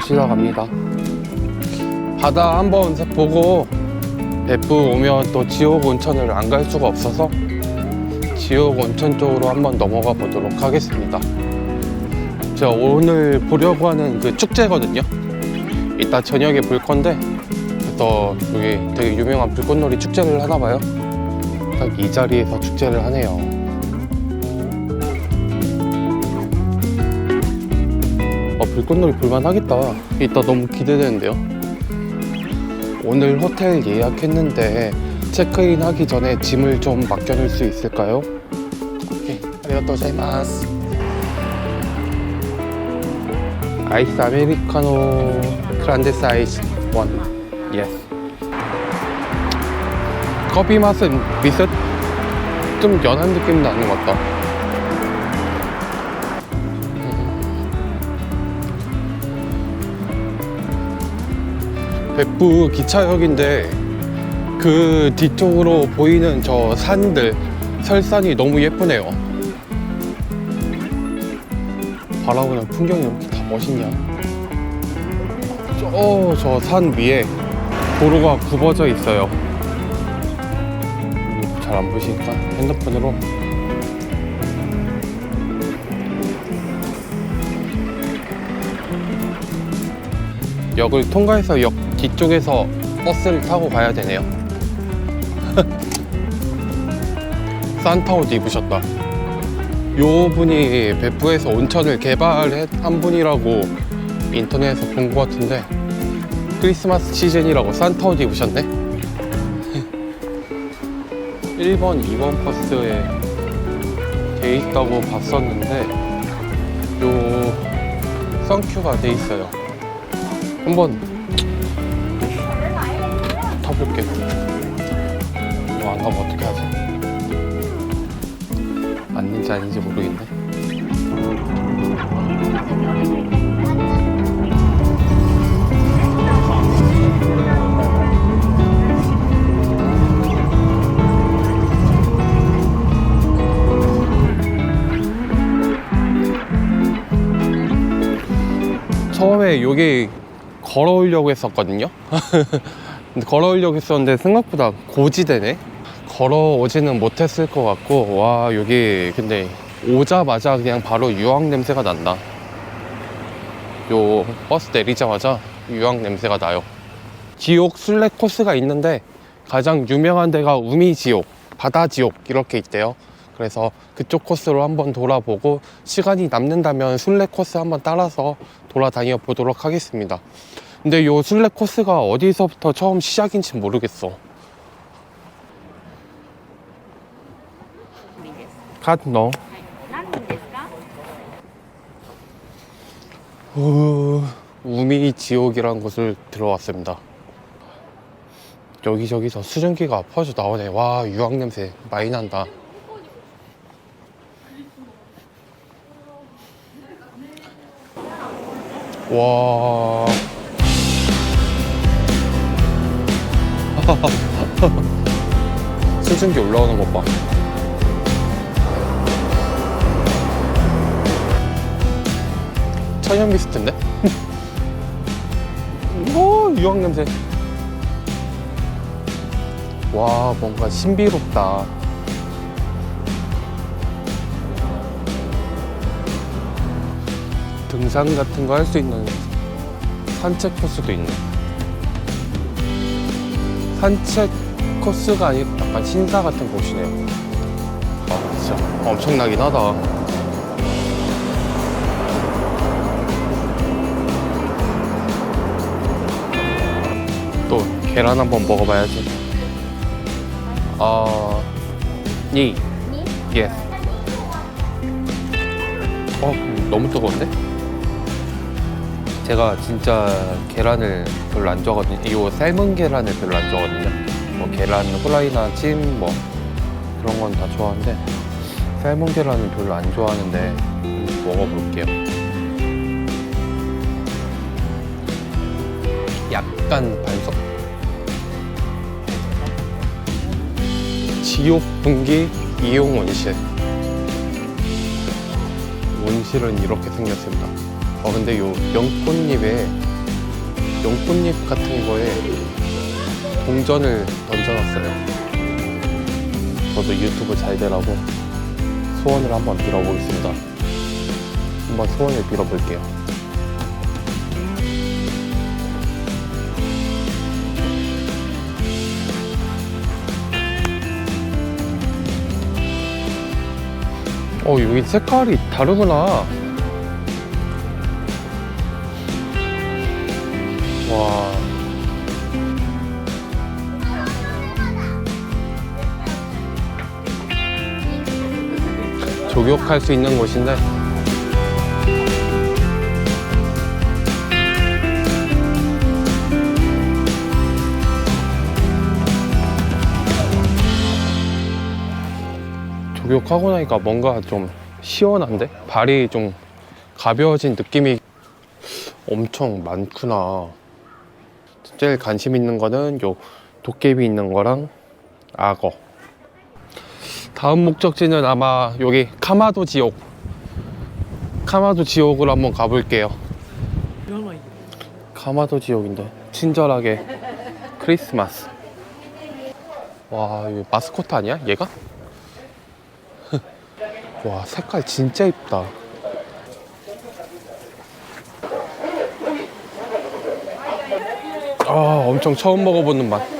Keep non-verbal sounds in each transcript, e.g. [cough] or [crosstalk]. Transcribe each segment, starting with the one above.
쉬러 갑니다. 바다 한번 보고別府오면 또 지옥 온천을 안 갈 수가 없어서 지옥 온천 쪽으로 한번 넘어가 보도록 하겠습니다. 제가 오늘 보려고 하는 그 축제거든요. 이따 저녁에 볼 건데 그래서 여기 되게 유명한 불꽃놀이 축제를 하나 봐요. 딱 이 자리에서 축제를 하네요. 어, 불꽃놀이 볼만하겠다. 이따 너무 기대되는데요. 오늘 호텔 예약했는데 체크인 하기 전에 짐을 좀 맡겨놓을 수 있을까요? 오케이, 고자이마스. 아이스 아메리카노 그란데 사이즈 원. 예스. 커피 맛은 비슷? 좀 연한 느낌 나는 것 같다. 別府기차역인데 그 뒤쪽으로 보이는 저 산들 설산이 너무 예쁘네요. 바라보는 풍경이 이렇게 다 멋있냐? 저저 산 위에 도로가 굽어져 있어요. 잘 안 보시니까 핸드폰으로 역을 통과해서 역 뒤쪽에서 버스를 타고 가야 되네요. [laughs] 산타 옷 입으셨다. 요 분이別府에서 온천을 개발한 분이라고 인터넷에서 본 것 같은데 크리스마스 시즌이라고 산타 옷 입으셨네. [laughs] 1번, 2번 버스에 돼 있다고 봤었는데 요 썬큐가 돼 있어요. 한번 타볼게. 이거 안 가면 어떻게 하지? 맞는지 아닌지 모르겠네. 처음에 여기 걸어오려고 했었거든요. [laughs] 근데 걸어오려고 했었는데 생각보다 고지대네. 걸어오지는 못했을 것 같고 와 여기 근데 오자마자 그냥 바로 유황 냄새가 난다. 요 버스 내리자마자 유황 냄새가 나요. 지옥 순례 코스가 있는데 가장 유명한 데가 우미지옥, 바다지옥 이렇게 있대요. 그래서 그쪽 코스로 한번 돌아보고 시간이 남는다면 순례 코스 한번 따라서 돌아다녀 보도록 하겠습니다. 근데 요 순례 코스가 어디서부터 처음 시작인지 모르겠어. 갓 너. 우... 우미 지옥이라는 곳을 들어왔습니다. 여기저기서 수증기가 퍼져 나오네. 와, 유황 냄새 많이 난다. 와. [laughs] 수증기 올라오는 것 봐. 천연 미스트인데? [laughs] 오, 유황 냄새. 와, 뭔가 신비롭다. 등산 같은 거 할 수 있는 산책 코스도 있네. 산책 코스가 아니고 약간 신사 같은 곳이네요. 아, 진짜 엄청나긴 하다. 또 계란 한번 먹어봐야지. 아, 니, に 예. 어, 너무 뜨거운데? 제가 진짜 계란을 별로 안 좋아하거든요. 이거 삶은 계란을 별로 안 좋아하거든요. 뭐 계란 후라이나 찜 뭐 그런 건 다 좋아하는데 삶은 계란은 별로 안 좋아하는데 먹어볼게요. 약간 반석. 지옥 분기 이용 온실. 온실은 이렇게 생겼습니다. 어 근데 요 연꽃잎에 용꽃잎 같은 거에 동전을 던져놨어요. 저도 유튜브 잘 되라고 소원을 한번 빌어보겠습니다. 한번 소원을 빌어볼게요. 어, 여기 색깔이 다르구나. 조격할 수 있는 곳인데. 조격하고 나니까 뭔가 좀 시원한데? 발이 좀 가벼워진 느낌이 엄청 많구나. 제일 관심 있는 거는 요 도깨비 있는 거랑 악어. 다음 목적지는 아마 여기 카마도 지옥. 카마도 지옥으로 한번 가볼게요. 카마도 지옥인데 친절하게 크리스마스. 와, 이거 마스코트 아니야? 얘가? [laughs] 와, 색깔 진짜 이쁘다. 아, 엄청 처음 먹어보는 맛.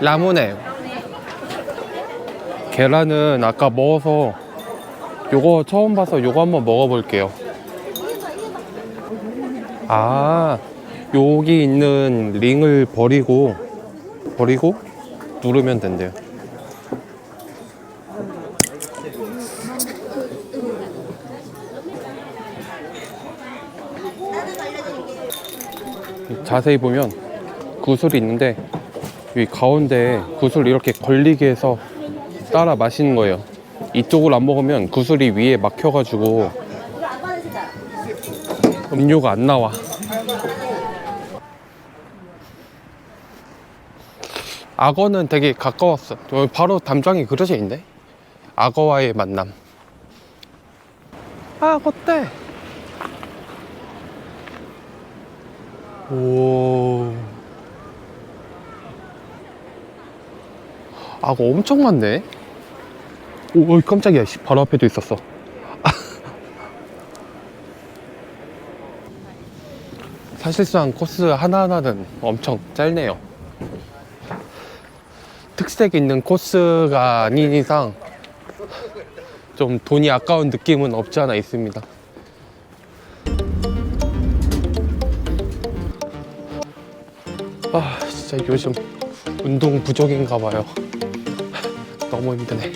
라무네. 계란은 아까 먹어서 요거 처음 봐서 요거 한번 먹어볼게요. 아, 여기 있는 링을 버리고 버리고 누르면 된대요. 자세히 보면 구슬이 있는데 여기 가운데 구슬 이렇게 걸리게 해서 따라 마시는 거예요. 이쪽을 안 먹으면 구슬이 위에 막혀가지고 음료가 안 나와. 악어는 되게 가까웠어. 바로 담장이 그려져 있네. 악어와의 만남. 아, 어때? 오. 악어 엄청 많네. 오, 어이, 깜짝이야. 씨, 바로 앞에도 있었어. [laughs] 사실상 코스 하나하나는 엄청 짧네요. 특색 있는 코스가 아닌 이상 좀 돈이 아까운 느낌은 없지 않아 있습니다. 아, 진짜 요즘 운동 부족인가 봐요. 너무 힘드네.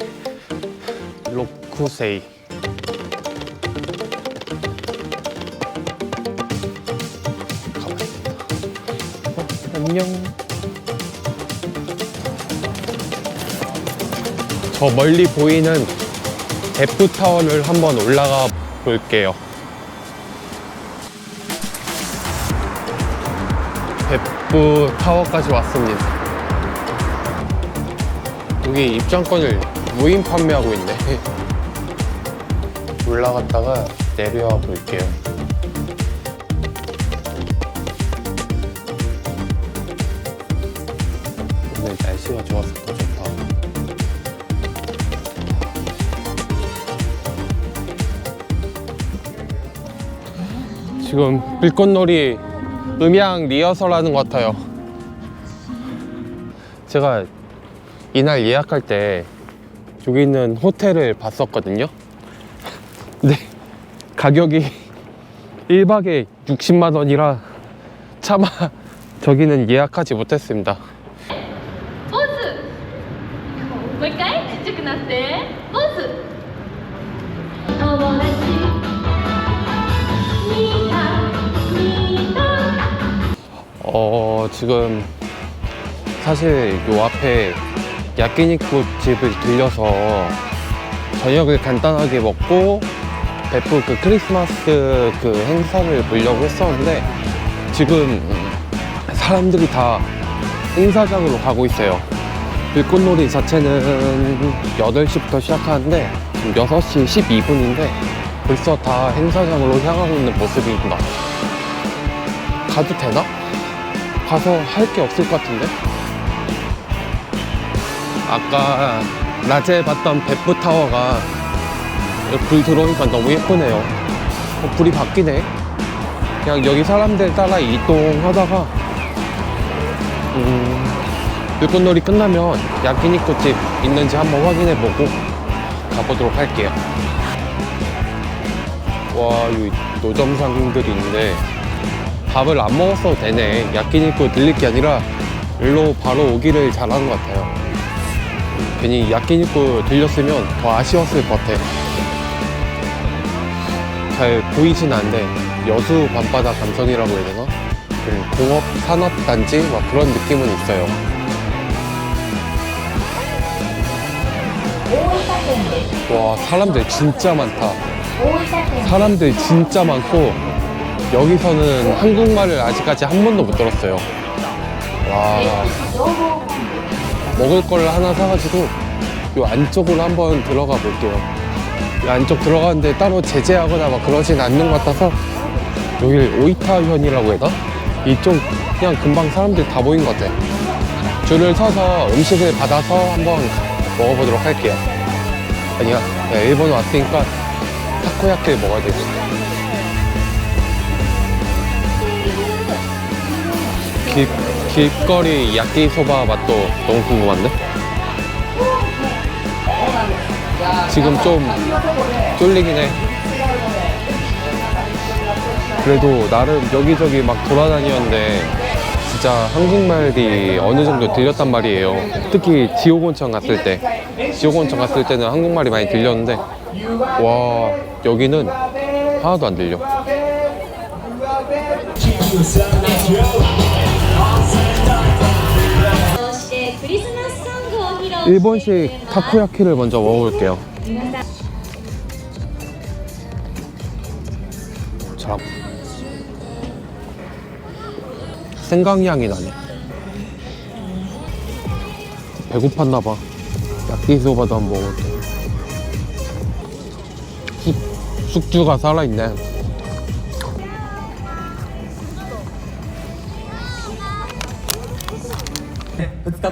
로쿠세이. 가봤습니다. 어, 안녕. 저 멀리 보이는 F타워를 한번 올라가 볼게요. F 타워까지 왔습니다. 여기 입장권을 무인 판매하고 있네. [laughs] 올라갔다가 내려와 볼게요. 오늘 날씨가 좋아서 더 좋다. 지금 불꽃놀이 음향 리허설 하는 것 같아요. 제가 이날 예약할 때 여기 있는 호텔을 봤었거든요. 근데 [laughs] 가격이 [laughs] 1박에 60만 원이라 차마 [laughs] 저기는 예약하지 못했습니다. ポーズもう一回ちっちゃくなってポーズ友達みんなみんな 어, 지금 사실 요 앞에 야끼니쿠 집을 들려서 저녁을 간단하게 먹고 베프 그 크리스마스 그 행사를 보려고 했었는데 지금 사람들이 다 행사장으로 가고 있어요. 불꽃놀이 자체는 8시부터 시작하는데 지금 6시 12분인데 벌써 다 행사장으로 향하고 있는 모습이구나. 가도 되나? 가서 할 게 없을 것 같은데? 아까 낮에 봤던 베프 타워가 불 들어오니까 너무 예쁘네요. 어, 불이 바뀌네. 그냥 여기 사람들 따라 이동하다가 음, 불꽃놀이 끝나면 야끼니쿠집 있는지 한번 확인해보고 가보도록 할게요. 와, 여기 노점상들이 있는데 밥을 안 먹었어도 되네. 야끼니쿠 들릴 게 아니라 일로 바로 오기를 잘하는 것 같아요. 괜히 약긴 입고 들렸으면 더 아쉬웠을 것 같아. 잘 보이진 않는데 여수 밤바다 감성이라고 해야 되나? 좀 공업 산업 단지 막 그런 느낌은 있어요. 와 사람들 진짜 많다. 사람들 진짜 많고 여기서는 한국말을 아직까지 한 번도 못 들었어요. 와. 먹을 거를 하나 사가지고 요 안쪽으로 한번 들어가 볼게요. 이 안쪽 들어가는데 따로 제재하거나 막 그러진 않는 것 같아서 여길 오이타현이라고 해야 되나? 이쪽 그냥 금방 사람들 다 보인 것 같아. 줄을 서서 음식을 받아서 한번 먹어보도록 할게요. 아니야, 야, 일본 왔으니까 타코야끼를 먹어야 되지. 길, 길거리 야끼소바 맛도 너무 궁금한데? 지금 좀 쫄리긴 해. 그래도 나름 여기저기 막 돌아다녔는데 진짜 한국말이 어느 정도 들렸단 말이에요. 특히 지옥온천 갔을 때. 지옥온천 갔을 때는 한국말이 많이 들렸는데 와 여기는 하나도 안 들려. 일본식 타코야키를 먼저 먹어볼게요. 자, 생강향이 나네. 배고팠나봐. 야끼소바도 한번 먹어볼게요 숙주가 살아있네. 2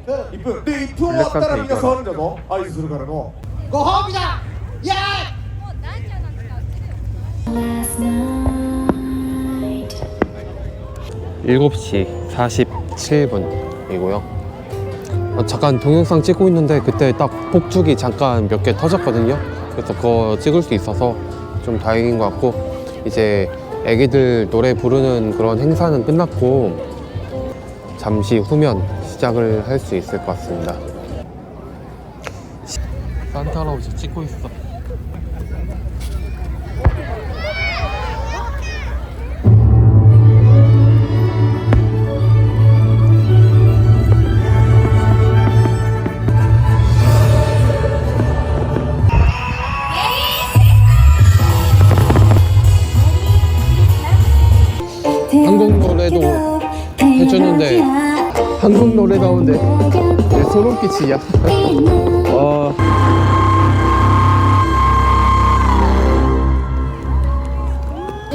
1分で1分終わったらみんな触るんだぞ合図するからのご褒美だイエーイ 7시 47분이고요. 어, 잠깐 동영상 찍고 있는데 그때 딱 폭죽이 잠깐 몇 개 터졌거든요. 그래서 그거 찍을 수 있어서 좀 다행인 것 같고 이제 애기들 노래 부르는 그런 행사는 끝났고 잠시 후면 시작을 할 수 있을 것 같습니다. 산타 할아버지 찍고 있어. 나오는데 왜 소름 끼치냐? 어.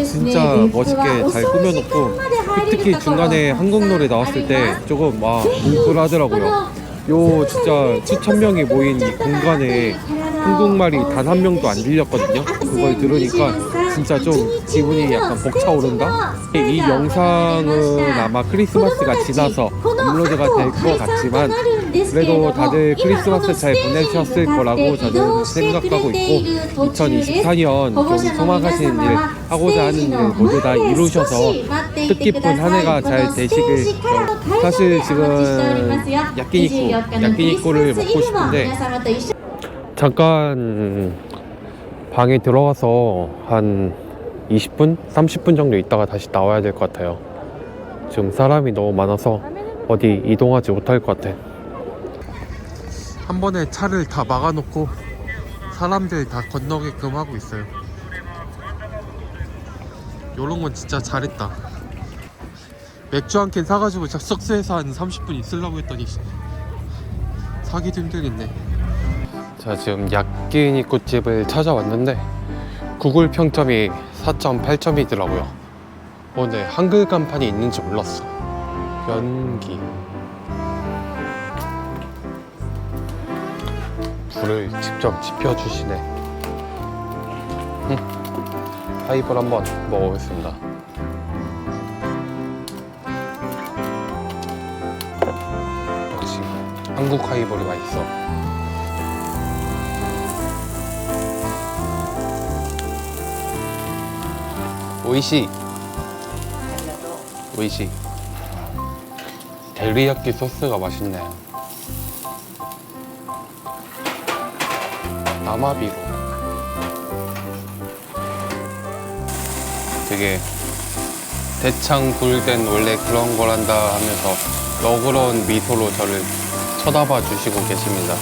진짜 멋있게 잘 꾸며놓고 특히 중간에 한국 노래 나왔을 때 조금 막 뭉클하더라고요. 요 진짜 수천 명이 모인 이 공간에 한국말이 단 한 명도 안 들렸거든요. 그걸 들으니까 진짜 좀 기분이 약간 벅차오른다. 이 영상은 아마 크리스마스가 지나서 업로드가 될 것 같지만 그래도 다들 크리스마스 잘 보내셨을 거라고 저는 생각하고 있고 2024년 좀 소망하신 일 하고자 하는 일 모두 다 이루셔서 뜻깊은 한 해가 잘 되시길 사실 지금 야끼니쿠 야끼니쿠를 먹고 싶은데 잠깐 방에 들어가서 한 20분? 30분 정도 있다가 다시 나와야 될 것 같아요. 지금 사람이 너무 많아서 어디 이동하지 못할 것 같아. 한 번에 차를 다 막아놓고 사람들 다 건너게끔 하고 있어요. 요런 건 진짜 잘했다. 맥주 한 캔 사가지고 적석수에서 한 30분 있으려고 했더니 사기도 힘들겠네. 자 지금 야끼니꾸집을 찾아왔는데 구글 평점이 4.8점이더라고요. 어, 근데 한글 간판이 있는지 몰랐어. 연기. 불을 직접 지펴주시네. 음. 하이볼 한번 먹어보겠습니다. 역시 한국 하이볼이 맛있어. 오이시. 오이시. 데리야끼 소스가 맛있네. 아마비로. 되게 대창 굴된 원래 그런 거란다 하면서 너그러운 미소로 저를 쳐다봐 주시고 계십니다.